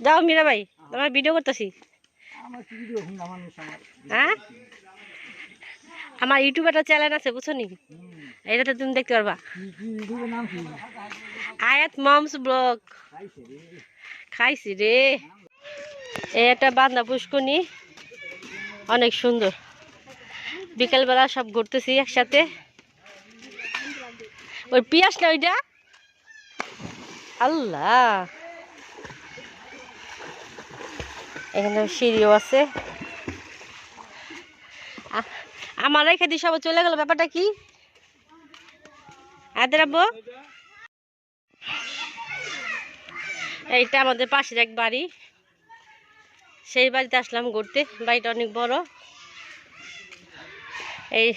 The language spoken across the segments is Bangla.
যাও মীরা ভাই তোমার ভিডিও করতেছি। হ্যাঁ? আমার ইউটিউবে একটা চ্যানেল আছে বুঝছ নি। এটাতে তুমি দেখতে পারবা। আয়াত মমস ব্লগ। খাইছি রে। এই একটা বান্দা পুষ্কনি অনেক সুন্দর। বিকেলবেলা সব ঘুরতেছি একসাথে। ওই পিয়াস না ওইটা? আল্লাহ। এখানে সিঁড়িও আছে। আমার রেখে দিয়ে সবাই চলে গেল, ব্যাপারটা কি? এইটা আমাদের পাশের এক বাড়ি। সেই বাড়িতে আসলাম ঘুরতে, বাড়িটা অনেক বড়। এই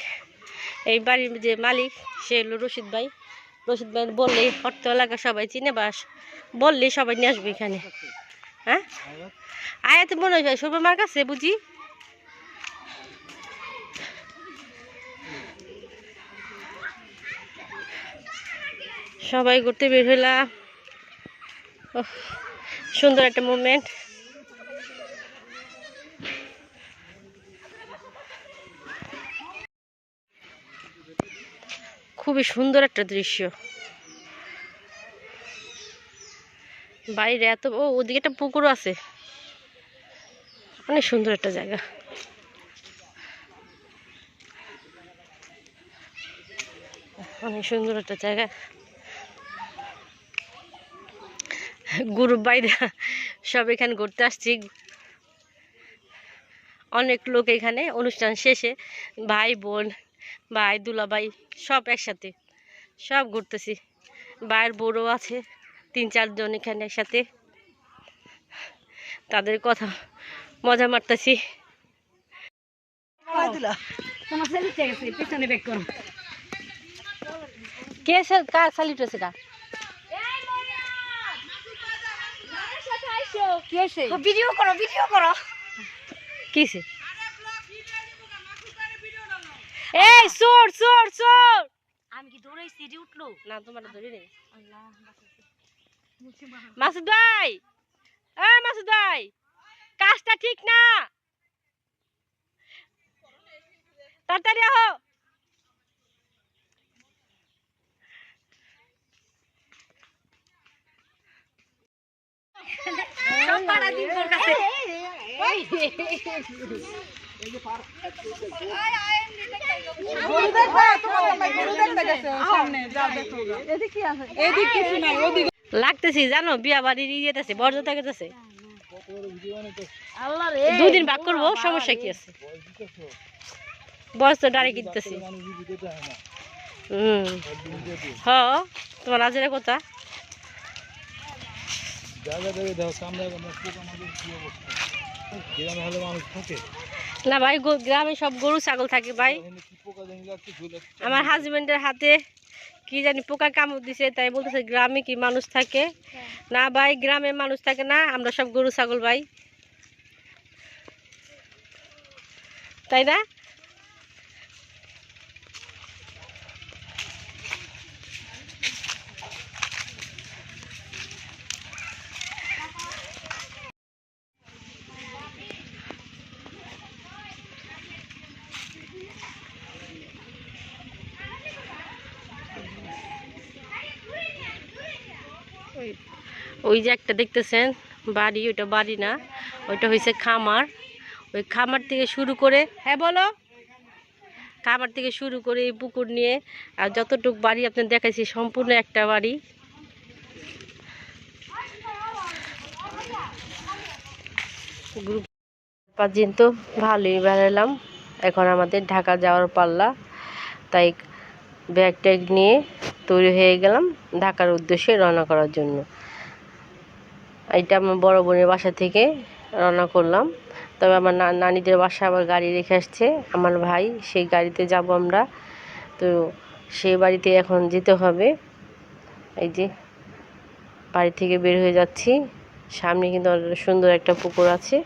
এই বাড়ির যে মালিক, সে হলো রশিদ ভাই। রশিদ ভাই বললেই অর্থ এলাকা সবাই চিনে, বাস বললেই সবাই নিয়ে আসবে এখানে। হ্যাঁ? আয়াতে মনে হয় সুপার মার্ক আছে বুঝি? সবাই ঘুরতে বের হইলাম। সুন্দর একটা মুভমেন্ট খুবই সুন্দর একটা দৃশ্য। বাইরে এত, ও ওদিকে একটা পুকুরও আছে। অনেক সুন্দর একটা জায়গা। অনেক সুন্দর একটা জায়গা। গ্রুপ বাইরা সব এখানে ঘুরতে আসছি। অনেক লোক এখানে, অনুষ্ঠান শেষে ভাই, বোন, ভাই, দুলাভাই সব একসাথে। সব ঘুরতেছি। ভাইয়ের বউরও আছে। তিন চারজন এখানে একসাথে। তাদের কথা মজা মারতেছি। করো। কে কার সালিট হয়েছে কা ভিডিও করো ভিডিও করো। কিসে এই চোর চোর চোর আমি কি দৌড়াই সিঁড়ি উঠল? না তোমার ধরি নেই আল্লাহ মাসুদ ভাই এ মাসুদ ভাই কাজটা ঠিক না! তাড়াতাড়ি আহো! সব পাড়া দিন তোর কাছে। লাগতেছি জানো? বিয়া বাড়ির ইয়েতেছে বরজতা গেতেছে দুদিন ভাগ করব সমস্যা কি আছে? বয়স তো ডারে কিনতেছি হুম। হ তোমার আজের কথা? না ভাই গ্রামে সব গরু ছাগল থাকে ভাই। আমার হাজবেন্ডের হাতে কি জানি পোকা কামড় দিছে তাই বলতেছে গ্রামে কি মানুষ থাকে? না ভাই গ্রামে মানুষ থাকে না আমরা সব গরু ছাগল ভাই। তাই না? ওই- যে একটা দেখতেছেন, বাড়ি, ওইটা বাড়ি না, ওইটা হয়েছে খামার। ওই খামার থেকে শুরু করে হ্যাঁ বলো। খামার থেকে শুরু করে এই পুকুর নিয়ে, আর যতটুক বাড়ি আপনার দেখাইছি, সম্পূর্ণ একটা বাড়ি। গ্রুপ পর্যন্ত ভালোই বেড়ালাম এখন আমাদের ঢাকা যাওয়ার পাল্লা, তাই ব্যাগ ট্যাগ নিয়ে তৈরি হয়ে গেলাম ঢাকার উদ্দেশ্যে রওনা করার জন্য। এটা আমার বড় বোনের বাসা থেকে রওনা করলাম। তবে আমার নানিদের বাসা আবার গাড়ি রেখে আসছে, আমার ভাই, সেই গাড়িতে যাব আমরা। তো সেই বাড়িতে এখন যেতে হবে। এই যে বাড়ি থেকে বের হয়ে যাচ্ছি। সামনে কিন্তু সুন্দর একটা পুকুর আছে।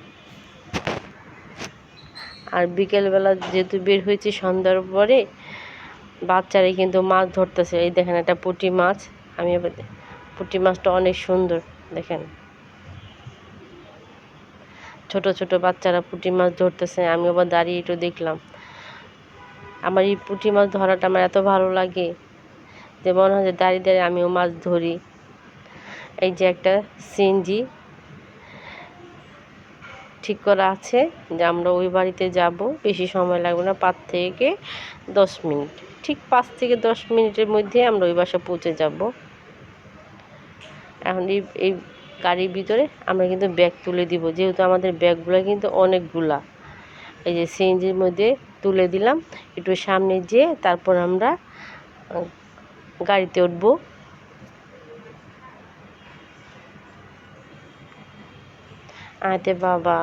আর বিকেলবেলা যেহেতু বের হয়েছি সন্ধ্যার পরে বাচ্চারাই কিন্তু মাছ ধরতেছে। এই দেখেন একটা পুঁটি মাছ। আমি পুঁটি মাছটা অনেক সুন্দর, দেখেন। ছোট ছোট বাচ্চারা পুঁটি মাছ ধরতেছে, আমি আবার দাঁড়িয়ে একটু দেখলাম। আমার এই পুঁটি মাছ ধরাটা আমার এত ভালো লাগে যে মনে হয় যে দাঁড়িয়ে দাঁড়িয়ে আমিও মাছ ধরি। এই যে একটা সিনজি ঠিক করা আছে যে আমরা ওই বাড়িতে যাব, বেশি সময় লাগবে না, পাঁচ থেকে দশ মিনিট। ঠিক পাঁচ থেকে দশ মিনিটের মধ্যে আমরা ওই বাসা পৌঁছে যাব। এখন এই এই গাড়ির ভিতরে আমরা কিন্তু ব্যাগ তুলে দিব। যেহেতু আমাদের ব্যাগগুলো কিন্তু অনেকগুলা। এই যে সিএনজির মধ্যে তুলে দিলাম। একটু সামনে যেয়ে তারপর আমরা গাড়িতে উঠবো। আতে বাবা।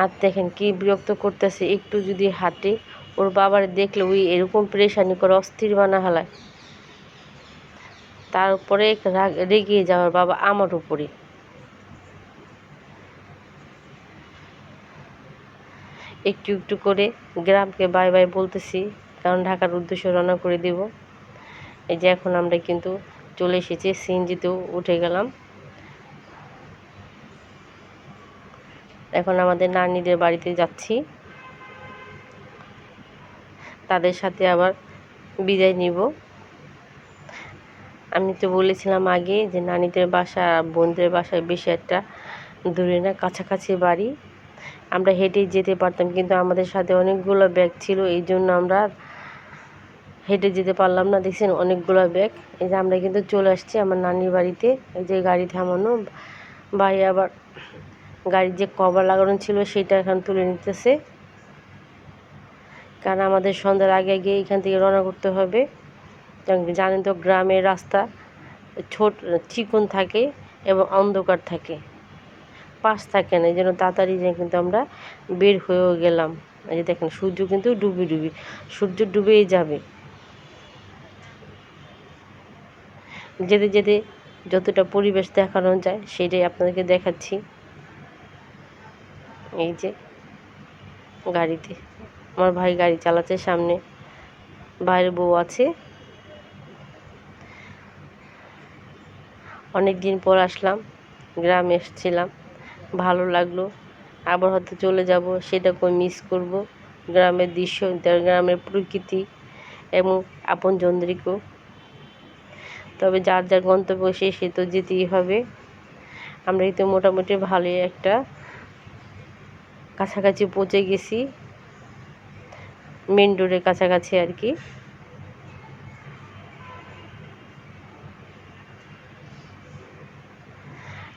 আর দেখেন কি বিরক্ত করতেছে। একটু যদি হাঁটে। ওর বাবার দেখলে ওই এরকম পরেশানি করে, অস্থির বানা হালায়। তারপরে রাগ- যাওয়ার বাবা আমার উপরে। একটু একটু করে গ্রামকে বাই বাই বলতেছি, কারণ ঢাকার উদ্দেশ্যে রওনা করে দিব। এই যে এখন আমরা কিন্তু চলে এসেছি, সিএনজিতেও উঠে গেলাম। এখন আমাদের নানিদের বাড়িতে যাচ্ছি। তাদের সাথে আবার বিদায় নিব। আমি তো বলেছিলাম আগে যে নানিদের বাসা, বোনদের বাসায় বেশি একটা দূরে না, কাছাকাছি বাড়ি। আমরা হেঁটেই যেতে পারতাম কিন্তু আমাদের সাথে অনেকগুলো ব্যাগ ছিল, এই জন্য আমরা হেঁটে যেতে পারলাম না। দেখছেন অনেকগুলো ব্যাগ এই যে আমরা কিন্তু চলে আসছি আমার নানির বাড়িতে। এই যে গাড়ি থামানো, ভাই আবার গাড়ির যে কভার লাগানো ছিল সেটা এখন তুলে নিতেছে। কারণ আমাদের সন্ধ্যার আগে আগে এখান থেকে রওনা করতে হবে। জানেন তো গ্রামের রাস্তা ছোট, চিকন থাকে এবং অন্ধকার থাকে। পাশ থাকে না, এই জন্য তাড়াতাড়ি যে কিন্তু আমরা বের হয়েও গেলাম। এই যে দেখেন, সূর্য কিন্তু ডুবি ডুবি, সূর্য ডুবেই যাবে। যেতে যেতে যতটা পরিবেশ দেখানো যায়, সেটাই আপনাদেরকে দেখাচ্ছি। এই যে গাড়িতে। আমার ভাই গাড়ি চালাচ্ছে সামনে। ভাইয়ের বউ আছে। অনেক দিন পর আসলাম, গ্রামে এসেছিলাম। ভালো লাগল। আবার হয়তো চলে যাব, সেটাকেও মিস করব। গ্রামের দৃশ্য গ্রামের প্রকৃতি এবং আপনজনদেরকেও তবে যার যার গন্তব্য সে সে তো যেতেই হবে। আমরা কিন্তু মোটামুটি ভালোই একটা কাছাকাছি পৌঁছে গেছি। মেন রোডের কাছাকাছি আর কি।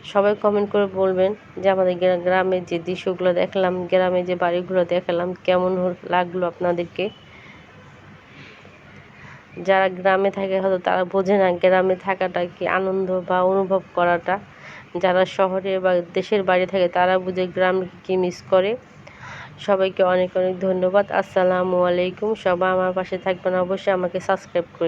সবাই কমেন্ট করে বলবেন যে আমাদের গ্রা- গ্রামের যে দৃশ্যগুলো দেখলাম গ্রামে যে বাড়িগুলো দেখালাম, কেমন লাগল আপনাদেরকে? যারা গ্রামে থাকে হয়তো তারা বোঝে না গ্রামে থাকাটা কি আনন্দ বা অনুভব করাটা। যারা শহরে বা দেশের বাইরে থাকে তারা বুঝে গ্রামকে কি মিস করে। সবাইকে অনেক অনেক ধন্যবাদ। আসসালামু আলাইকুম। সবাই আমার পাশে থাকবেন অবশ্যই। আমাকে সাবস্ক্রাইব করে